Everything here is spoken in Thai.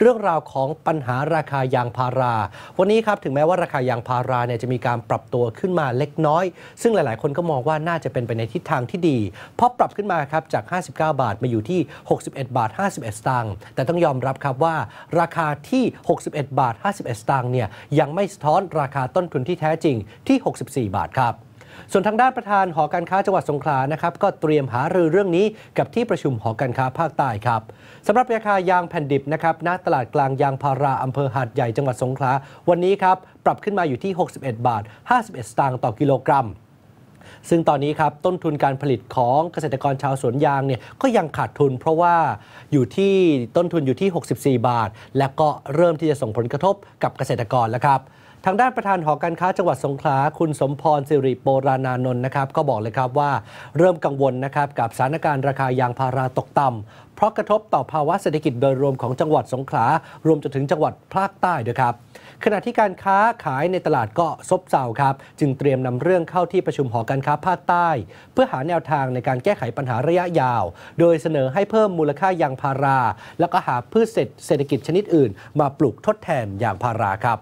เรื่องราวของปัญหาราคายางพารา วันนี้ครับถึงแม้ว่าราคายางพาราเนี่ยจะมีการปรับตัวขึ้นมาเล็กน้อย ซึ่งหลาย ๆ คนก็มองว่าน่าจะเป็นไปในทิศทางที่ดี เพราะปรับขึ้นมาครับจาก 59 บาทมาอยู่ที่ 61 บาท 51 สตางค์แต่ต้องยอมรับครับว่า ราคาที่ 61 บาท 51 สตางค์เนี่ยยังไม่สะท้อนราคาต้นทุนที่แท้จริงที่ 64 บาทครับ ส่วนทางด้านประธานหอการค้าจังหวัดสงขลานะครับก็เตรียมหารือเรื่องนี้กับที่ประชุมหอการค้าภาคใต้ครับสำหรับราคายางแผ่นดิบนะครับณตลาดกลางยางพาราอำเภอหาดใหญ่จังหวัดสงขลาวันนี้ครับปรับขึ้นมาอยู่ที่ 61 บาท 51 สตางค์ต่อกิโลกรัมซึ่งตอนนี้ครับต้นทุนการผลิตของเกษตรกรชาวสวนยางเนี่ยก็ยังขาดทุน เพราะว่าอยู่ที่ต้นทุนอยู่ที่ 64 บาท และก็เริ่มที่จะส่งผลกระทบกับเกษตรกรแล้วครับ ทางด้านประธานหอการค้าจังหวัดสงขลาคุณสมพรสิริโปรานานนท์นะครับ ก็บอกเลยครับว่าเริ่มกังวลนะครับกับสถานการณ์ราคายางพาราตกต่ำเพราะกระทบต่อภาวะเศรษฐกิจโดยรวมของจังหวัดสงขลารวมจนถึงจังหวัดภาคใต้ด้วยครับขณะที่การค้าขายในตลาดก็ซบเซาครับ จึงเตรียมนำเรื่องเข้าที่ประชุมหอการค้าภาคใต้ เพื่อหาแนวทางในการแก้ไขปัญหาระยะยาว โดยเสนอให้เพิ่มมูลค่ายางพารา แล้วก็หาพืชเศรษฐกิจชนิดอื่น มาปลูกทดแทนยางพาราครับ